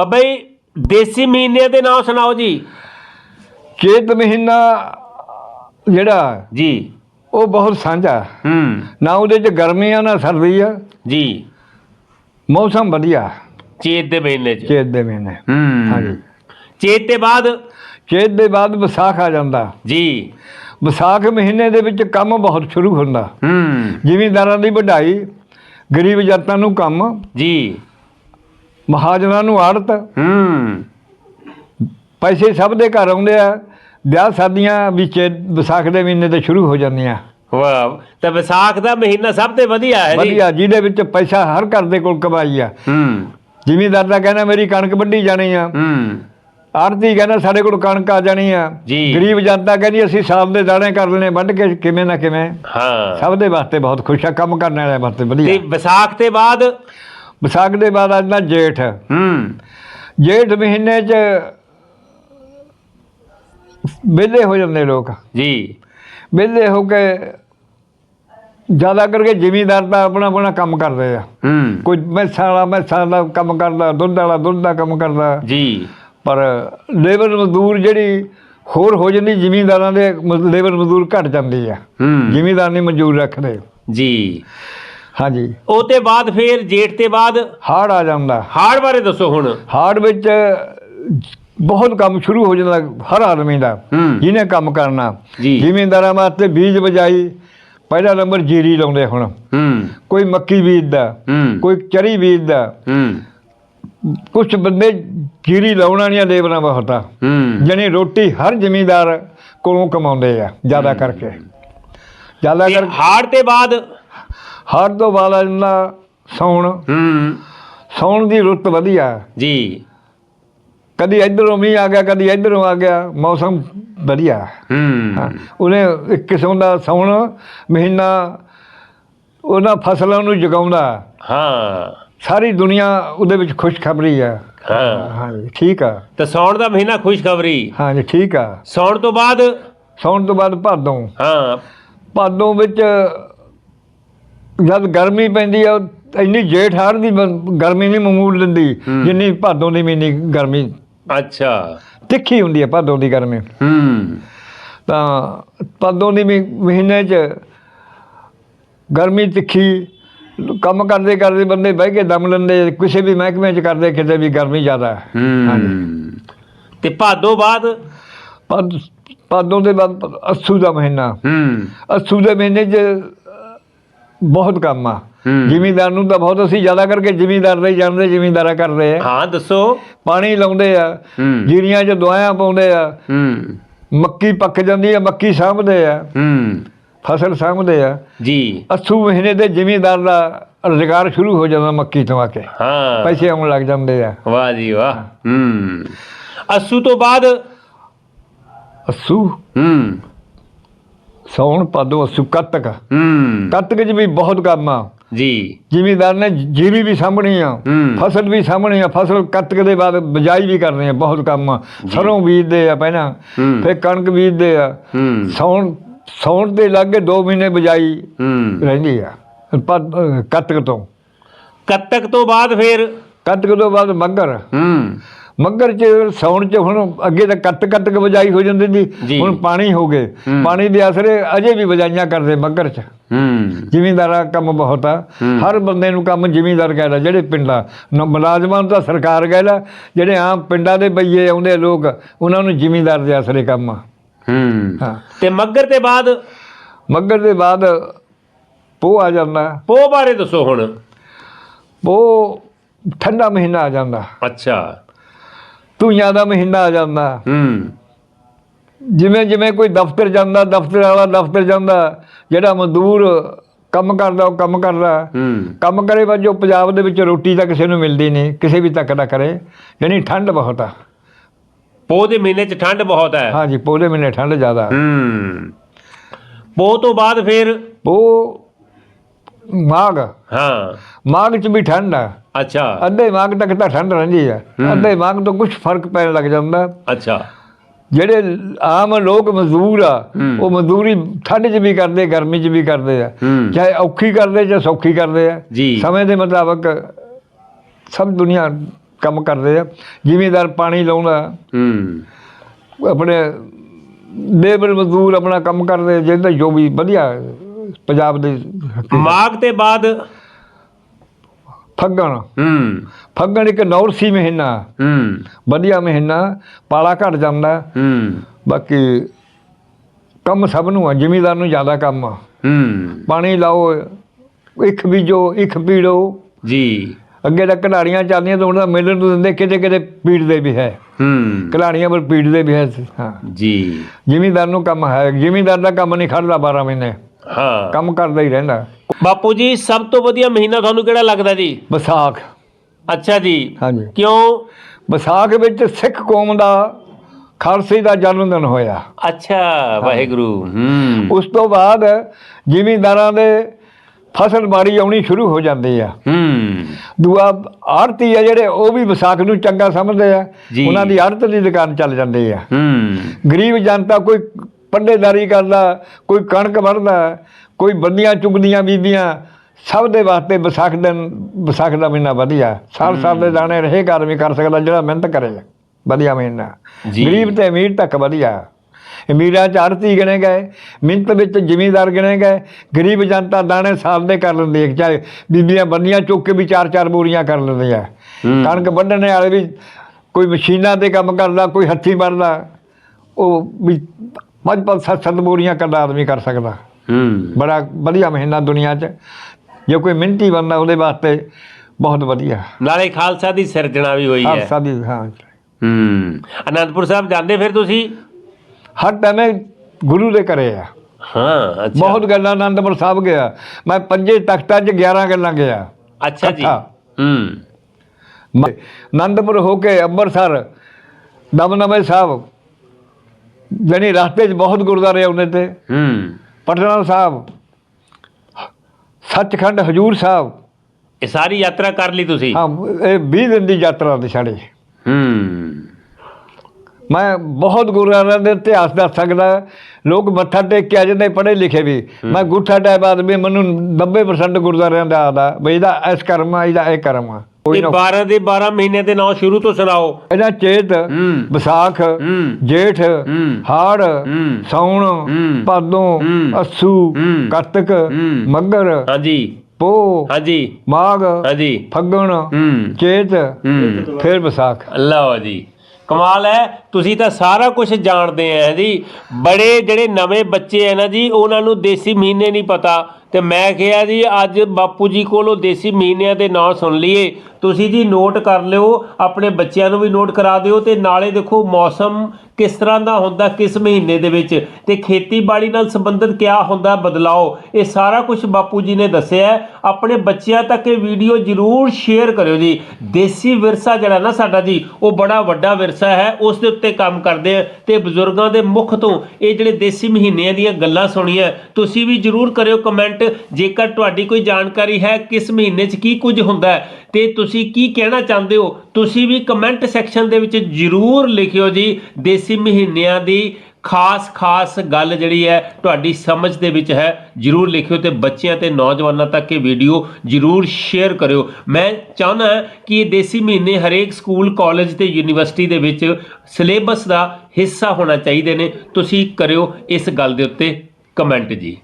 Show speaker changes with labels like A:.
A: ਬਾਬਾ ਜੀ ਦੇਸੀ ਮਹੀਨੇ ਦੇ ਨਾਮ ਸੁਣਾਓ ਜੀ।
B: ਚੇਤ ਮਹੀਨਾ ਜਿਹੜਾ
A: ਜੀ।
B: ਉਹ ਬਹੁਤ ਸਾਂਝਾ
A: ਹੂੰ।
B: ਨਾ ਉਹਦੇ ਚ ਗਰਮੀ ਆ ਨਾ ਸਰਦੀ ਆ।
A: ਜੀ।
B: ਮੌਸਮ ਵਧੀਆ।
A: ਚੇਤ ਦੇ ਮਹੀਨੇ ਚ।
B: ਚੇਤ ਦੇ ਮਹੀਨੇ।
A: ਹੂੰ।
B: ਹਾਂਜੀ।
A: ਚੇਤ ਦੇ ਬਾਅਦ?
B: ਚੇਤ ਦੇ ਬਾਅਦ ਵਿਸਾਖ ਆ ਜਾਂਦਾ।
A: ਜੀ।
B: ਵਿਸਾਖ ਮਹੀਨੇ ਦੇ ਵਿੱਚ ਕੰਮ ਬਹੁਤ ਸ਼ੁਰੂ ਹੁੰਦਾ।
A: ਹੂੰ।
B: ਜ਼ਿਮੀਂਦਾਰਾਂ ਦੀ ਵਢਾਈ ਗਰੀਬ ਜਨਤਾ ਨੂੰ ਕੰਮ।
A: ਜੀ।
B: ਮਹਾਜਨਾਂ ਨੂੰ ਆੜਤ।
A: ਹੂੰ।
B: ਪੈਸੇ ਸਭ ਦੇ ਘਰ ਆਉਂਦੇ ਆ। ਵਿਆਹ ਸ਼ਾਦੀਆਂ ਵੀ ਵਿਸਾਖ ਦੇ ਮਹੀਨੇ ਤੇ ਸ਼ੁਰੂ ਹੋ ਜਾਂਦੀਆਂ।
A: ਵਾਹ ਤਾਂ ਵਿਸਾਖ ਦਾ ਮਹੀਨਾ ਸਭ ਤੋਂ ਵਧੀਆ ਹੈ ਜੀ।
B: ਵਧੀਆ ਜਿਹਦੇ ਵਿੱਚ ਪੈਸਾ ਹਰ ਘਰ ਦੇ ਕੋਲ ਕਮਾਈ ਆ।
A: ਹੂੰ।
B: ਜ਼ਿਮੀਂਦਾਰ ਦਾ ਕਹਿੰਦਾ ਮੇਰੀ ਕਣਕ ਵੱਢੀ ਜਾਣੀ ਆ।
A: ਹੂੰ।
B: ਆੜਤੀ ਕਹਿੰਦਾ ਸਾਡੇ ਕੋਲ ਕਣਕ ਆ ਜਾਣੀ ਆ।
A: ਜੀ।
B: ਗਰੀਬ ਜਨਤਾ ਕਹਿੰਦੀ ਅਸੀਂ ਸਾਲ ਦੇ ਦਾਣੇ ਕਰ ਲੈਣੇ ਵੱਢ ਕੇ ਕਿਵੇਂ ਨਾ ਕਿਵੇਂ?
A: ਹਾਂ।
B: ਸਭ ਦੇ ਵਾਸਤੇ ਬਹੁਤ ਖੁਸ਼ ਆ ਕੰਮ ਕਰਨ ਵਾਲਿਆਂ ਵਾਸਤੇ
A: ਤੇ
B: ਵਧੀਆ
A: ਵਿਸਾਖ ਤੇ ਬਾਅਦ
B: ਵਿਸਾਖ ਦੇ ਬਾਅਦ ਆਜਦਾ ਜੇਠ।
A: ਹੂੰ।
B: ਜੇਠ ਮਹੀਨੇ 'ਚ ਵਿਹਲੇ ਹੋ ਜਾਂਦੇ ਲੋਕ।
A: ਜੀ।
B: ਵਿਹਲੇ ਹੋ ਕੇ ਜ਼ਿਆਦਾ ਕਰਕੇ ਜ਼ਿਮੀਂਦਾਰ ਤਾਂ ਆਪਣਾ ਆਪਣਾ ਕੰਮ ਕਰਦੇ ਆ।
A: ਹੂੰ।
B: ਕੋਈ ਮੈਸਾਂ ਵਾਲਾ ਮੈਸਾਂ ਦਾ ਕੰਮ ਕਰਦਾ ਦੁੱਧ ਵਾਲਾ ਦੁੱਧ ਦਾ ਕੰਮ ਕਰਦਾ।
A: ਜੀ।
B: ਪਰ ਲੇਬਰ ਮਜ਼ਦੂਰ ਜਿਹੜੀ ਹੋਰ ਹੋ ਜਾਂਦੀ ਜ਼ਿਮੀਂਦਾਰਾਂ ਦੇ ਲੇਬਰ ਮਜ਼ਦੂਰ ਘਟ ਜਾਂਦੀ ਆ। ਜ਼ਿਮੀਂਦਾਰ ਨਹੀਂ ਮਨਜ਼ੂਰ ਰੱਖਦੇ।
A: ਜੀ।
B: ਹਾਂਜੀ।
A: ਉਹ ਤੇ ਬਾਅਦ ਫਿਰ ਜੇਠ ਤੇ ਬਾਅਦ
B: ਹਾੜ ਆ ਜਾਂਦਾ।
A: ਹਾੜ ਬਾਰੇ ਦੱਸੋ ਹੁਣ।
B: ਹਾੜ ਵਿੱਚ ਬਹੁਤ ਕੰਮ ਸ਼ੁਰੂ ਹੋ ਜਾਂਦਾ ਹਰ ਆਦਮੀ ਦਾ ਜਿਹਨੇ ਕੰਮ ਕਰਨਾ। ਜ਼ਿਮੀਂਦਾਰਾਂ ਵਾਸਤੇ ਬੀਜ ਬਜਾਈ ਪਹਿਲਾ ਨੰਬਰ ਜੀਰੀ ਲਾਉਂਦੇ ਹੁਣ। ਕੋਈ ਮੱਕੀ ਬੀਜਦਾ ਕੋਈ ਚਰੀ ਬੀਜਦਾ ਕੁਝ ਬੰਦੇ ਜੀਰੀ ਲਾਉਣ ਵਾਲੀਆਂ ਲੇਬਰਾਂ ਬਹੁਤ ਜਣੀ ਰੋਟੀ ਹਰ ਜ਼ਿਮੀਂਦਾਰ ਕੋਲੋਂ ਕਮਾਉਂਦੇ ਆ ਜ਼ਿਆਦਾ ਕਰਕੇ। ਜ਼ਿਆਦਾ ਕਰ
A: ਹਾੜ ਤੇ ਬਾਅਦ
B: ਹਰ ਤੋਂ ਆ ਜਾਂਦਾ ਸੌਣ।
A: ਹੂੰ।
B: ਸੌਣ ਦੀ ਰੁੱਤ ਵਧੀਆ।
A: ਜੀ।
B: ਕਦੀ ਇਧਰੋਂ ਮੀਂਹ ਆ ਗਿਆ ਕਦੀ ਇਧਰੋਂ ਆ ਗਿਆ ਮੌਸਮ ਵਧੀਆ।
A: ਹੂੰ।
B: ਹਾਂ ਉਹਨੇ ਇੱਕ ਕਿਸਮ ਦਾ ਸੌਣ ਮਹੀਨਾ ਉਹਨਾਂ ਫਸਲਾਂ ਨੂੰ ਜਗਾਉਂਦਾ।
A: ਹਾਂ।
B: ਸਾਰੀ ਦੁਨੀਆ ਉਹਦੇ ਵਿੱਚ ਖੁਸ਼ਖਬਰੀ ਆ।
A: ਹਾਂ।
B: ਹਾਂਜੀ ਠੀਕ ਆ।
A: ਤੇ ਸੌਣ ਦਾ ਮਹੀਨਾ ਖੁਸ਼ਖਬਰੀ।
B: ਹਾਂਜੀ ਠੀਕ ਆ।
A: ਸੌਣ ਤੋਂ ਬਾਅਦ?
B: ਸੌਣ ਤੋਂ ਬਾਅਦ ਭਾਦੋਂ।
A: ਹਾਂ।
B: ਭਾਦੋਂ ਵਿੱਚ ਜਦ ਗਰਮੀ ਪੈਂਦੀ ਆ ਇੰਨੀ ਜੇਠ ਹਾੜ ਦੀ ਬ- ਗਰਮੀ ਨਹੀਂ ਮਮੂਲ ਲੈਂਦੀ। ਜਿੰਨੀ ਭਾਦੋਂ ਦੀ ਮਹੀਨੀ ਗਰਮੀ।
A: ਅੱਛਾ।
B: ਤਿੱਖੀ ਹੁੰਦੀ ਹੈ ਭਾਦੋਂ ਦੀ ਗਰਮੀ।
A: ਹੂੰ।
B: ਤਾਂ ਭਾਦੋਂ ਦੀ ਮਹੀ- ਮਹੀਨੇ 'ਚ ਗਰਮੀ ਤਿੱਖੀ ਕੰਮ ਕਰਦੇ ਕਰਦੇ ਬੰਦੇ ਬਹਿ ਕੇ ਦਮ ਲੈਂਦੇ ਕਿਸੇ ਵੀ ਮਹਿਕਮੇ 'ਚ ਕਰਦੇ ਕਿਤੇ ਵੀ ਗਰਮੀ ਜ਼ਿਆਦਾ ਹੈ।
A: ਹੂੰ। ਤੇ ਭਾਦੋਂ ਬਾਅਦ?
B: ਪਰ ਭਾਦੋਂ ਦੇ ਬਾਅਦ ਅਸੂ ਦਾ ਮਹੀਨਾ।
A: ਹੂੰ।
B: ਅਸੂ ਦੇ ਮਹੀਨੇ 'ਚ ਬਹੁਤ ਕੰਮ ਆ। ਜ਼ਿਮੀਂਦਾਰ ਨੂੰ ਤਾਂ ਬਹੁਤ ਅਸੀਂ ਜ਼ਿਆਦਾ ਕਰਕੇ ਜ਼ਿਮੀਂਦਾਰ ਦਾ ਹੀ ਜਾਣਦੇ ਜ਼ਿਮੀਂਦਾਰਾ ਕਰਦੇ ਆ।
A: ਹਾਂ ਦੱਸੋ।
B: ਪਾਣੀ ਲਾਉਂਦੇ ਆ ਜੀਰੀਆਂ 'ਚ ਦਵਾਈਆਂ ਪਾਉਂਦੇ ਆ। ਮੱਕੀ ਪੱਕ ਜਾਂਦੀ ਆ ਮੱਕੀ ਸਾਂਭਦੇ ਆ। ਫਸਲ ਸਾਂਭਦੇ ਆ।
A: ਜੀ।
B: ਅਸੂ ਮਹੀਨੇ ਦੇ ਜ਼ਿਮੀਂਦਾਰ ਦਾ ਰੁਜ਼ਗਾਰ ਸ਼ੁਰੂ ਹੋ ਜਾਂਦਾ ਮੱਕੀ ਤੋਂ ਆ ਕੇ।
A: ਹਾਂ।
B: ਪੈਸੇ ਆਉਣ ਲੱਗ ਜਾਂਦੇ ਆ।
A: ਵਾਹ ਜੀ ਵਾਹ। ਹੂੰ। ਅਸੂ ਤੋਂ ਬਾਅਦ?
B: ਅਸੂ?
A: ਹੂੰ।
B: ਸੌਣ ਪਾਦੋ ਅਸੂ ਕੱਤਕ।
A: ਹੂੰ।
B: ਕੱਤਕ 'ਚ ਵੀ ਬਹੁਤ ਕੰਮ ਆ।
A: ਜੀ।
B: ਜ਼ਿਮੀਂਦਾਰ ਨੇ ਜੀਰੀ ਵੀ ਸਾਂਭਣੀ ਆ। ਫਸਲ ਵੀ ਸਾਂਭਣੀ ਆ ਫਸਲ ਕੱਤਕ ਦੇ ਬਾਅਦ ਬਿਜਾਈ ਵੀ ਕਰਨੀ ਆ ਬਹੁਤ ਕੰਮ ਆ। ਸਰੋਂ ਬੀਜਦੇ ਆ ਪਹਿਲਾਂ। ਫਿਰ ਕਣਕ ਬੀਜਦੇ ਆ। ਸੌਣ ਸੌਣ ਦੇ ਲਾਗੇ 2 ਮਹੀਨੇ ਬਿਜਾਈ ਰਹਿੰਦੀ ਆ ਕੱਤਕ ਤੋਂ।
A: ਕੱਤਕ ਤੋਂ ਬਾਅਦ ਫਿਰ?
B: ਕੱਤਕ ਤੋਂ ਬਾਅਦ ਮੱਗਰ
A: ਹੂੰ।
B: ਮੱਗਰ ਚ ਸੌਣ ਚ ਹੁਣ ਅੱਗੇ ਤਾਂ ਕੱਤ ਕੱਤ ਕੇ ਬਜਾਈ ਹੋ ਜਾਂਦੀ। ਸੀ। ਹੁਣ ਪਾਣੀ ਹੋ ਗਏ। ਪਾਣੀ ਦੇ ਅਸਰੇ ਅਜੇ ਵੀ ਬਜਾਈਆਂ ਕਰਦੇ ਮੱਗਰ ਚ।
A: ਹੂੰ।
B: ਜ਼ਿਮੀਂਦਾਰਾਂ ਕੰਮ ਬਹੁਤ ਆ। ਹਰ ਬੰਦੇ ਨੂੰ ਕੰਮ ਜ਼ਿਮੀਂਦਾਰ ਕਹਿੰਦਾ ਜਿਹੜੇ ਪਿੰਡਾਂ ਮੁਲਾਜ਼ਮਾਂ ਨੂੰ ਤਾਂ ਸਰਕਾਰ ਕਹਿੰਦਾ ਜਿਹੜੇ ਆਮ ਪਿੰਡਾਂ ਦੇ ਬਈਏ ਆਉਂਦੇ ਲੋਕ ਉਹਨਾਂ ਨੂੰ ਜ਼ਿਮੀਂਦਾਰ ਦੇ ਅਸਰੇ ਕੰਮ ਆ।
A: ਹੂੰ। ਤੇ ਮੱਗਰ ਤੇ ਬਾਅਦ?
B: ਮੱਗਰ ਦੇ ਬਾਅਦ ਪੋਹ ਆ ਜਾਂਦਾ।
A: ਪੋ ਬਾਰੇ ਦੱਸੋ ਹੁਣ।
B: ਪੋਹ ਠੰਡਾ ਮਹੀਨਾ ਆ ਜਾਂਦਾ।
A: ਅੱਛਾ।
B: ਧੂਈਆਂ ਦਾ ਮਹੀਨਾ ਆ ਜਾਂਦਾ।
A: ਹੂੰ।
B: ਜਿਵੇਂ ਜਿਵੇਂ ਕੋਈ ਦਫ਼ਤਰ ਜਾਂਦਾ ਦਫ਼ਤਰ ਵਾਲਾ ਦਫ਼ਤਰ ਜਾਂਦਾ ਜਿਹੜਾ ਮਜ਼ਦੂਰ ਕੰਮ ਕਰਦਾ ਉਹ ਕੰਮ ਕਰਦਾ।
A: ਹੂੰ।
B: ਕੰਮ ਕਰੇ ਵਜੋਂ ਪੰਜਾਬ ਦੇ ਵਿੱਚ ਰੋਟੀ ਤਾਂ ਕਿਸੇ ਨੂੰ ਮਿਲਦੀ ਨਹੀਂ ਕਿਸੇ ਵੀ ਤੱਕ ਦਾ ਕਰੇ ਯਾਨੀ ਠੰਡ ਬਹੁਤ ਆ।
A: ਪੋ ਦੇ ਮਹੀਨੇ ਚ ਠੰਡ ਬਹੁਤ ਹੈ।
B: ਹਾਂਜੀ ਪੋਲੇ ਮਹੀਨੇ ਠੰਡ ਜ਼ਿਆਦਾ।
A: ਹੂੰ। ਪੋ ਤੋਂ ਬਾਅਦ ਫਿਰ
B: ਉਹ ਮਾਘ।
A: ਹਾਂ।
B: ਮਾਘ ਚ ਵੀ ਠੰਡ ਆ।
A: ਅੱਛਾ।
B: ਅੱਧੇ ਮਾਘ ਤੱਕ ਤਾਂ ਠੰਡ ਰਹਿੰਦੀ
A: ਹੂੰ।
B: ਅੱਧੇ ਮਾਘ ਤੋਂ ਕੁਝ ਫ਼ਰਕ ਪੈਣ ਲੱਗ ਜਾਂਦਾ।
A: ਅੱਛਾ।
B: ਜਿਹੜੇ ਆਮ ਲੋਕ ਮਜ਼ਦੂਰ ਆ। ਉਹ ਮਜ਼ਦੂਰੀ ਠੰਡ 'ਚ ਵੀ ਕਰਦੇ ਗਰਮੀ 'ਚ ਵੀ ਕਰਦੇ ਆ। ਚਾਹੇ ਔਖੀ ਕਰਦੇ ਚਾਹੇ ਸੌਖੀ ਕਰਦੇ ਆ।
A: ਜੀ।
B: ਸਮੇਂ ਦੇ ਮੁਤਾਬਕ ਸਭ ਦੁਨੀਆ ਕੰਮ ਕਰਦੇ ਆ। ਜ਼ਿਮੀਦਾਰ ਪਾਣੀ ਲਾਉਂਦਾ।
C: ਹੂੰ।
B: ਆਪਣੇ ਲੇਬਰ ਮਜ਼ਦੂਰ ਆਪਣਾ ਕੰਮ ਕਰਦੇ ਜਿਹਦਾ ਜੋ ਵੀ ਵਧੀਆ ਪੰਜਾਬ ਦੇ
A: ਮਾਘ ਤੇ ਬਾਅਦ
B: ਫੱਗਣ।
C: ਹੂੰ।
B: ਫੱਗਣ ਇੱਕ ਨੌਰਸੀ ਮਹੀਨਾ।
C: ਹੂੰ।
B: ਵਧੀਆ ਮਹੀਨਾ ਪਾਲਾ ਘਟ ਜਾਂਦਾ।
C: ਹੂੰ।
B: ਬਾਕੀ ਕੰਮ ਸਭ ਨੂੰ ਆ ਜ਼ਿਮੀਦਾਰ ਨੂੰ ਜ਼ਿਆਦਾ ਕੰਮ ਆ।
C: ਹੂੰ।
B: ਪਾਣੀ ਲਾਓ ਇੱਕ ਬੀਜੋ ਇੱਕ ਪੀੜੋ।
C: ਜੀ।
B: ਅੱਗੇ ਤਾਂ ਕਢਾੜੀਆਂ ਚੱਲਦੀਆਂ ਤਾਂ ਉਹਨਾਂ ਦਾ ਮਿਲਣ ਨੂੰ ਦਿੰਦੇ ਕਿਤੇ ਕਿਤੇ ਪੀੜਦੇ ਵੀ ਹੈ।
C: ਹੂੰ।
B: ਕਢਾੜੀਆਂ ਪਰ ਪੀੜਦੇ ਵੀ ਹੈ। ਹਾਂ।
C: ਜੀ।
B: ਜ਼ਿਮੀਦਾਰ ਨੂੰ ਕੰਮ ਹੈ ਜ਼ਿਮੀਦਾਰ ਦਾ ਕੰਮ ਨਹੀਂ ਖੜਦਾ 12 ਮਹੀਨੇ।
A: ਹਾਂ।
B: ਕੰਮ ਕਰਦਾ ਹੀ ਰਹਿੰਦਾ।
A: ਬਾਪੂ ਜੀ ਸਭ ਤੋਂ ਵਧੀਆ ਮਹੀਨਾ ਤੁਹਾਨੂੰ ਕਿਹੜਾ ਲੱਗਦਾ ਜੀ?
B: ਵਿਸਾਖ।
A: ਅੱਛਾ ਜੀ।
B: ਹਾਂਜੀ।
A: ਕਿਉਂ?
B: ਵਿਸਾਖ ਵਿੱਚ ਸਿੱਖ ਕੌਮ ਦਾ ਖਾਲਸੇ ਦਾ ਜਨਮ ਦਿਨ ਹੋਇਆ।
A: ਅੱਛਾ ਵਾਹਿਗੁਰੂ।
C: ਹੂੰ।
B: ਉਸ ਤੋਂ ਬਾਅਦ ਜ਼ਿਮੀਂਦਾਰਾਂ ਦੇ ਫਸਲ ਬਾੜੀ ਆਉਣੀ ਸ਼ੁਰੂ ਹੋ ਜਾਂਦੀ ਆ।
C: ਹੂੰ।
B: ਦੂਆ ਆੜਤੀ ਆ ਜਿਹੜੇ ਉਹ ਵੀ ਵਿਸਾਖ ਨੂੰ ਚੰਗਾ ਸਮਝਦੇ ਆ। ਉਹਨਾਂ ਦੀ ਆੜਤ ਦੀ ਦੁਕਾਨ ਚੱਲ ਜਾਂਦੀ ਆ।
C: ਹੂੰ।
B: ਗਰੀਬ ਜਨਤਾ ਕੋਈ ਪੱਲੇਦਾਰੀ ਕਰਦਾ ਕੋਈ ਕਣਕ ਵੜਦਾ ਕੋਈ ਬੰਦੀਆਂ ਚੁਗਦੀਆਂ ਬੀਬੀਆਂ ਸਭ ਦੇ ਵਾਸਤੇ ਵਿਸਾਖ ਦਿਨ ਵਿਸਾਖ ਦਾ ਮਹੀਨਾ ਵਧੀਆ। ਸਾਲ ਸਾਲ ਦੇ ਦਾਣੇ ਰਹੇ ਆਦਮੀ ਕਰ ਸਕਦਾ ਜਿਹੜਾ ਮਿਹਨਤ ਕਰੇ। ਵਧੀਆ ਮਹੀਨਾ। ਗਰੀਬ ਤੇ ਅਮੀਰ ਤੱਕ ਵਧੀਆ। ਅਮੀਰਾਂ ਚ ਆੜਤੀ ਗਿਣੇ ਗਏ ਮਿਹਨਤ ਵਿੱਚ ਜ਼ਿਮੀਂਦਾਰ ਗਿਣੇ ਗਏ ਗਰੀਬ ਜਨਤਾ ਦਾਣੇ ਸਾਲ ਦੇ ਕਰ ਲੈਂਦੀ ਹੈ। ਚਾਹੇ ਬੀਬੀਆਂ ਬੰਦੀਆਂ ਚੁੱਕ ਕੇ ਵੀ ਚਾਰ ਚਾਰ ਬੋਰੀਆਂ ਕਰ ਲੈਂਦੀਆਂ। ਕਣਕ ਵੱਢਣ ਵਾਲੇ ਵੀ ਕੋਈ ਮਸ਼ੀਨਾਂ ਤੇ ਕੰਮ ਕਰਦਾ ਕੋਈ ਹੱਥੀਂ ਵੱਢਦਾ ਉਹ ਵੀ ਪੰਜ ਪੰਜ ਸੱਤ ਬੋਰੀਆਂ ਕਰਦਾ ਆਦਮੀ ਕਰ ਸਕਦਾ।
C: ਹੂੰ।
B: ਬੜਾ ਵਧੀਆ ਮਹੀਨਾ ਦੁਨੀਆ 'ਚ। ਜੇ ਕੋਈ ਮਿਹਨਤੀ ਬੰਦਾ ਉਹਦੇ ਵਾਸਤੇ ਬਹੁਤ ਵਧੀਆ।
A: ਨਾਲੇ ਖਾਲਸਾ ਦੀ ਸਿਰਜਣਾ ਵੀ ਹੋਈ ਹੈ।
B: ਹਾਦਸਾ ਦੀ ਹਾਂ।
C: ਹੂੰ।
A: ਅਨੰਦਪੁਰ ਸਾਹਿਬ ਜਾਂਦੇ ਫਿਰ ਤੁਸੀਂ?
B: ਹਰ ਟਾਈਮ ਗੁਰੂ ਦੇ ਕਰੇ ਆ।
A: ਹਾਂ ਅੱਛਾ।
B: ਬਹੁਤ ਗੱਲਾਂ ਆਨੰਦਪੁਰ ਸਾਹਿਬ ਗਿਆ। ਮੈਂ ਪੰਜੇ ਤਖਤਾਂ 'ਚ 11 ਗੱਲਾਂ ਗਿਆ।
A: ਅੱਛਾ ਜੀ।
B: ਹਾਂ। ਆਨੰਦਪੁਰ ਹੋ ਕੇ ਅੰਮ੍ਰਿਤਸਰ ਦਮਨਮੇ ਸਾਹਿਬ ਜਾਣੀ ਰਸਤੇ 'ਚ ਬਹੁਤ ਗੁਰਦੁਆਰੇ ਆਉਂਦੇ ਤੇ।
C: ਹੂੰ।
B: ਪਟਨਾ ਸਾਹਿਬ ਸੱਚਖੰਡ ਹਜੂਰ ਸਾਹਿਬ।
A: ਇਹ ਸਾਰੀ ਯਾਤਰਾ ਕਰ ਲਈ ਤੁਸੀਂ?
B: ਹਾਂ ਇਹ 20 ਦਿਨ ਦੀ ਯਾਤਰਾ ਤੇ ਸਾਡੀ
C: ਹੂੰ।
B: ਮੈਂ ਬਹੁਤ ਗੁਰਦੁਆਰਿਆਂ ਦੇ ਇਤਿਹਾਸ ਦੱਸ ਸਕਦਾ ਲੋਕ ਮੱਥਾ ਟੇਕ ਕੇ ਆ ਜਾਂਦੇ ਪੜ੍ਹੇ ਲਿਖੇ ਵੀ। ਮੈਂ ਗੁੱਠਾ ਟਾਈਪ ਆਦਮੀ ਮੈਨੂੰ 90% ਗੁਰਦੁਆਰਿਆਂ ਦਾ ਆਦਾ ਬਈ ਇਹਦਾ ਇਸ ਕਰਮ ਆ ਇਹਦਾ ਇਹ ਕਰਮ ਆ।
A: ਇਹ
B: ਨਾ
A: 12 ਦੇ 12 ਮਹੀਨੇ ਦੇ ਨਾਂ ਸ਼ੁਰੂ ਤੋਂ ਸੁਣਾਓ
B: ਇਹਨਾਂ ਚੇਤ। ਵਿਸਾਖ। ਜੇਠ। ਹਾੜ। ਸੌਣ। ਭਾਦੋਂ। ਅਸੂ। ਕੱਤਕ। ਮੱਗਰ
A: ਹਾਂਜੀ
B: ਪੋ
A: ਹਾਂਜੀ
B: ਮਾਘ
A: ਹਾਂਜੀ
B: ਫੱਗਣ ਚੇਤ ਫਿਰ ਵਿਸਾਖ
A: ਲਓ ਜੀ ਕਮਾਲ ਹੈ ਤੁਸੀਂ ਤਾਂ ਸਾਰਾ ਕੁਝ ਜਾਣਦੇ ਆ ਜੀ ਬੜੇ ਜਿਹੜੇ ਨਵੇਂ ਬੱਚੇ ਆ ਨਾ ਜੀ ਉਹਨਾਂ ਨੂੰ ਦੇਸੀ ਮਹੀਨੇ ਨਹੀਂ ਪਤਾ ਤੇ ਮੈਂ ਕਿਹਾ ਜੀ, ਅੱਜ ਬਾਪੂ ਜੀ ਕੋਲੋਂ ਦੇਸੀ ਮਹੀਨਿਆਂ ਦੇ ਨਾਂ ਸੁਣ ਲਈਏ। ਤੁਸੀਂ ਜੀ ਨੋਟ ਕਰ ਲਿਓ, ਆਪਣੇ ਬੱਚਿਆਂ ਨੂੰ ਵੀ ਨੋਟ ਕਰਾ ਦਿਓ ਤੇ ਨਾਲੇ ਦੇਖੋ ਮੌਸਮ ਕਿਸ ਤਰ੍ਹਾਂ ਦਾ ਹੁੰਦਾ, ਕਿਸ ਮਹੀਨੇ ਦੇ ਵਿੱਚ ਤੇ ਖੇਤੀਬਾੜੀ ਨਾਲ ਸੰਬੰਧਿਤ ਕਿਆ ਹੁੰਦਾ, ਬਦਲਾਓ, ਇਹ ਸਾਰਾ ਕੁਝ ਬਾਪੂ ਜੀ ਨੇ ਦੱਸਿਆ ਆਪਣੇ ਬੱਚਿਆਂ ਤੱਕ ਇਹ ਵੀਡੀਓ ਜਰੂਰ ਸ਼ੇਅਰ ਕਰਿਓ ਜੀ। ਦੇਸੀ ਵਿਰਸਾ ਜਿਹੜਾ ਨਾ ਸਾਡਾ ਜੀ, ਉਹ ਬੜਾ ਵੱਡਾ ਵਿਰਸਾ ਹੈ। ਉਸ ਦੇ ਉੱਤੇ ਕੰਮ ਕਰਦੇ ਆ ਤੇ ਬਜ਼ੁਰਗਾਂ ਦੇ ਮੁਖ ਤੋਂ ਇਹ ਜਿਹੜੇ ਦੇਸੀ ਮਹੀਨਿਆਂ ਦੀਆਂ ਗੱਲਾਂ ਸੁਣੀਆਂ, ਤੁਸੀਂ ਵੀ ਜਰੂਰ ਕਰਿਓ ਕਮੈਂਟ। ਜੇਕਰ ਤੁਹਾਡੀ ਕੋਈ ਜਾਣਕਾਰੀ ਹੈ ਕਿਸ ਮਹੀਨੇ 'ਚ ਕੀ ਕੁਝ ਹੁੰਦਾ ਹੈ ਤੇ ਤੁਸੀਂ ਕੀ ਕਹਿਣਾ ਚਾਹੁੰਦੇ ਹੋ, ਤੁਸੀਂ ਵੀ ਕਮੈਂਟ ਸੈਕਸ਼ਨ ਦੇ ਵਿੱਚ ਜਰੂਰ ਲਿਖਿਓ ਜੀ। ਦੇਸੀ ਮਹੀਨਿਆਂ ਦੀ ਖਾਸ ਖਾਸ ਗੱਲ ਜਿਹੜੀ ਹੈ ਤੁਹਾਡੀ ਸਮਝ ਦੇ ਵਿੱਚ ਹੈ, ਜਰੂਰ ਲਿਖਿਓ ਤੇ ਬੱਚਿਆਂ ਤੇ ਨੌਜਵਾਨਾਂ ਤੱਕ ਇਹ ਵੀਡੀਓ ਜਰੂਰ ਸ਼ੇਅਰ ਕਰਿਓ। ਮੈਂ ਚਾਹੁੰਦਾ ਕਿ ਇਹ ਦੇਸੀ ਮਹੀਨੇ ਹਰੇਕ ਸਕੂਲ, ਕਾਲਜ ਤੇ ਯੂਨੀਵਰਸਿਟੀ ਦੇ ਵਿੱਚ ਸਿਲੇਬਸ ਦਾ ਹਿੱਸਾ ਹੋਣਾ ਚਾਹੀਦੇ ਨੇ। ਤੁਸੀਂ ਕਰਿਓ ਇਸ ਗੱਲ ਦੇ ਉੱਤੇ ਕਮੈਂਟ ਜੀ।